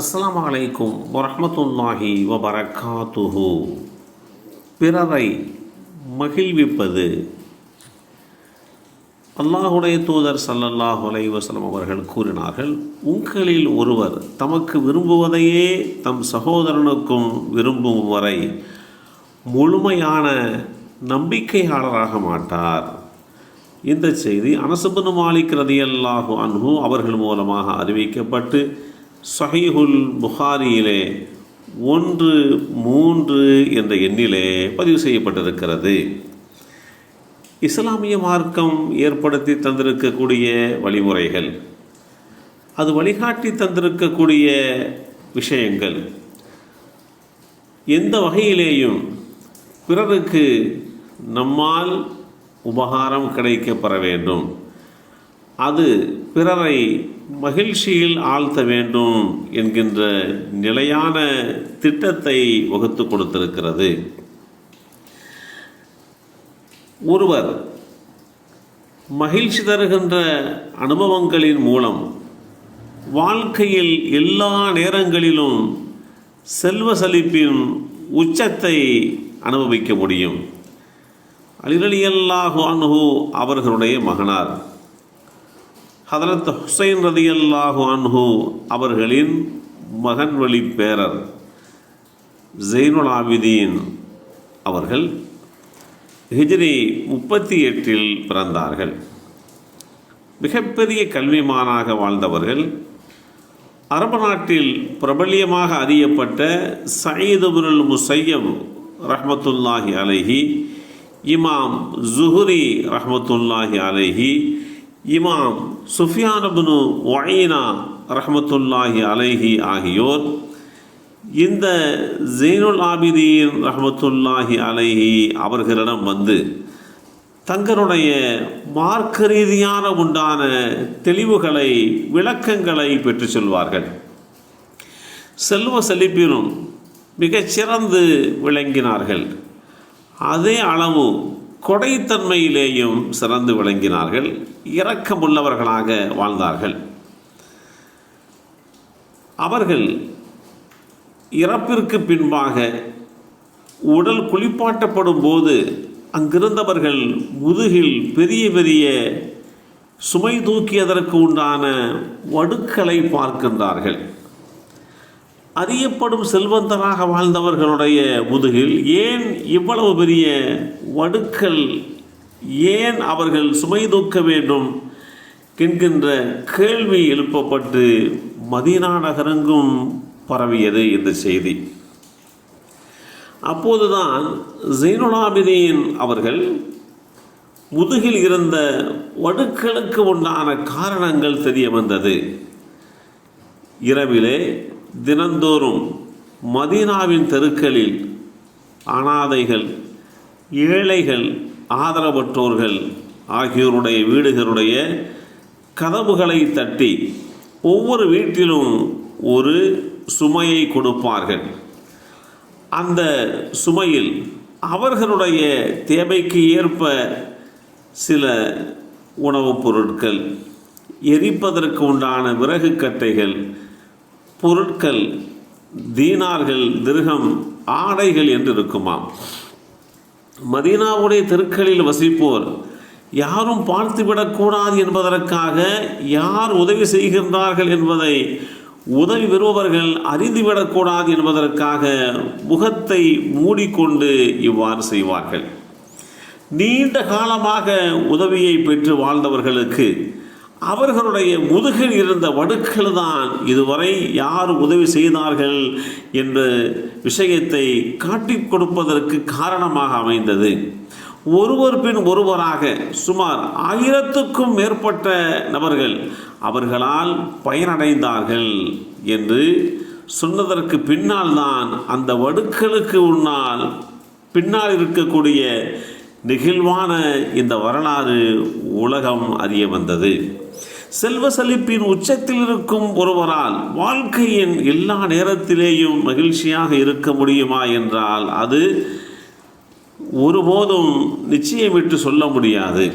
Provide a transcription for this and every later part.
அஸ்லாம் அலைக்கும் வரமத்துல்லாஹி வபரகாத்துஹு. பிறரை மகிழ்விப்பது. அல்லாஹுடைய தூதர் சல்லல்லாஹ் அலைஹி அவர்கள் கூறினார்கள் உங்களில் ஒருவர் தமக்கு விரும்புவதையே தம் சகோதரனுக்கும் விரும்பும் வரை முழுமையான நம்பிக்கையாளராக மாட்டார். இந்த செய்தி அனசபனு மாலிக் ரதியல்லாஹு அன்ஹு அவர்கள் மூலமாக அறிவிக்கப்பட்டு சஹீஹுல் புகாரியிலே ஒன்று மூன்று என்ற எண்ணிலே பதிவு செய்யப்பட்டிருக்கிறது. இஸ்லாமிய மார்க்கம் ஏற்படுத்தி தந்திருக்கக்கூடிய வழிமுறைகள் அது வழிகாட்டி தந்திருக்கக்கூடிய விஷயங்கள் எந்த வகையிலேயும் பிறருக்கு நம்மால் உபகாரம் கிடைக்கப்பெற வேண்டும். அது பிறரை மகிழ்ச்சியில் ஆழ்த்த வேண்டும் என்கின்ற நிலையான திட்டத்தை வகுத்து கொடுத்திருக்கிறது. ஒருவர் மகிழ்ச்சி தருகின்ற அனுபவங்களின் மூலம் வாழ்க்கையில் எல்லா நேரங்களிலும் செல்வ செழிப்பின் உச்சத்தை அனுபவிக்க முடியும். அலிரலியல்லாஹு அன்ஹு அவர்களுடைய மகனார். ஹதரத் ஹுசைன் ரதியல்லாஹு அன்ஹு அவர்களின் மகன் வழி பேரர் ஜெயினுல் ஆபிதீன் அவர்கள் ஹிஜ்ரி முப்பத்தி எட்டில் பிறந்தார்கள். மிகப்பெரிய கல்விமானாக வாழ்ந்தவர்கள். அரபு நாட்டில் பிரபல்யமாக அறியப்பட்ட சயீதுபுருல் முசையம் ரஹமத்துல்லாஹி அலைஹி இமாம் ஜுஹுரி ரஹமத்துல்லாஹி அலைஹி இமாம் சுஃபியானபுனு ஒயினா ரஹமத்துல்லாஹி அலைஹி ஆகியோர் இந்த ஜெயினுல் ஆபிதீன் ரஹமத்துல்லாஹி அலைஹி அவர்களிடம் வந்து தங்களுடைய மார்க்க ரீதியான உண்டான தெளிவுகளை விளக்கங்களை பெற்று செல்வார்கள். செல்வ செழிப்பிலும் மிகச்சிறந்து விளங்கினார்கள். அதே அளவு கொடைத்தன்மையிலேயும் சிறந்து விளங்கினார்கள் இரக்கமுள்ளவர்களாக வாழ்ந்தார்கள். அவர்கள் இறப்பிற்கு பின்பாக உடல் குளிப்பாட்டப்படும் போது அங்கிருந்தவர்கள் முதுகில் பெரிய பெரிய சுமை தூக்கியதற்கு உண்டான வடுக்களை பார்க்கின்றார்கள். அறியப்படும் செல்வந்தராக வாழ்ந்தவர்களுடைய முதுகில் ஏன் இவ்வளவு பெரிய வடுக்கள் ஏன் அவர்கள் சுமை தூக்க வேண்டும் என்கின்ற கேள்வி எழுப்பப்பட்டு மதீனா நகரங்கும் பரவியது இந்த செய்தி. அப்போதுதான் ஜெயினுலாபிதீன் அவர்கள் முதுகில் இருந்த வடுக்களுக்கு உண்டான காரணங்கள் தெரிய வந்தது. இரவிலே தினந்தோறும் மதீனாவின் தெருக்களில் அனாதைகள் ஏழைகள் ஆதரவற்றோர்கள் ஆகியோருடைய வீடுகளுடைய கதவுகளை தட்டி ஒவ்வொரு வீட்டிலும் ஒரு சுமையை கொடுப்பார்கள். அந்த சுமையில் அவர்களுடைய தேவைக்கு ஏற்ப சில உணவுப் பொருட்கள் எரிப்பதற்கு உண்டான விறகு கட்டைகள் பொருட்கள் தீனார்கள் திருகம் ஆடைகள் என்று இருக்குமாம் மதீனாவுடைய தெருக்களில் வசிப்போர் யாரும் பார்த்துவிடக்கூடாது என்பதற்காக யார் உதவி செய்கின்றார்கள் என்பதை உதவி பெறுபவர்கள் அறிந்துவிடக்கூடாது என்பதற்காக முகத்தை மூடிக்கொண்டு இவ்வாறு செய்வார்கள். நீண்ட காலமாக உதவியை பெற்று வாழ்ந்தவர்களுக்கு அவர்களுடைய முதுகில் இருந்த வடுக்கள் தான் இதுவரை யார் உதவி செய்தார்கள் என்ற விஷயத்தை காட்டிக் கொடுப்பதற்கு காரணமாக அமைந்தது. ஒருவர் பின் ஒருவராக சுமார் ஆயிரத்துக்கும் மேற்பட்ட நபர்கள் அவர்களால் பயனடைந்தார்கள் என்று சொன்னதற்கு பின்னால் தான் அந்த வடுக்களுக்கு உன்னால் பின்னால் இருக்கக்கூடிய நெகிழ்வான இந்த வரலாறு உலகம் அறிய வந்தது. செல்வ செழிப்பின் உச்சத்தில் இருக்கும் ஒருவரால் வாழ்க்கையின் எல்லா நேரத்திலேயும் மகிழ்ச்சியாக இருக்க முடியுமா என்றால் அது ஒருபோதும் நிச்சயமிட்டு சொல்ல முடியாது.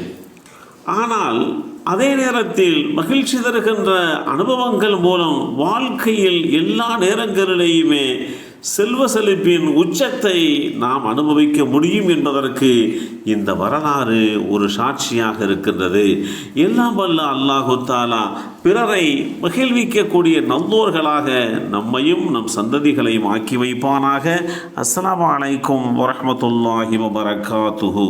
ஆனால் அதே நேரத்தில் மகிழ்ச்சி தருகின்ற அனுபவங்கள் மூலம் வாழ்க்கையில் எல்லா நேரங்களிலேயுமே செல்வ செழிப்பின் உச்சத்தை நாம் அனுபவிக்க முடியும் என்பதற்கு இந்த வரலாறு ஒரு சாட்சியாக இருக்கின்றது. எல்லாம் வல்ல அல்லாஹு தாலா பிறரை மகிழ்விக்கக்கூடிய நல்லோர்களாக நம்மையும் நம் சந்ததிகளையும் ஆக்கி வைப்பானாக. அஸ்லாம் அலைக்கும் வரமத்துல்லாஹி வபரகாத்துஹு.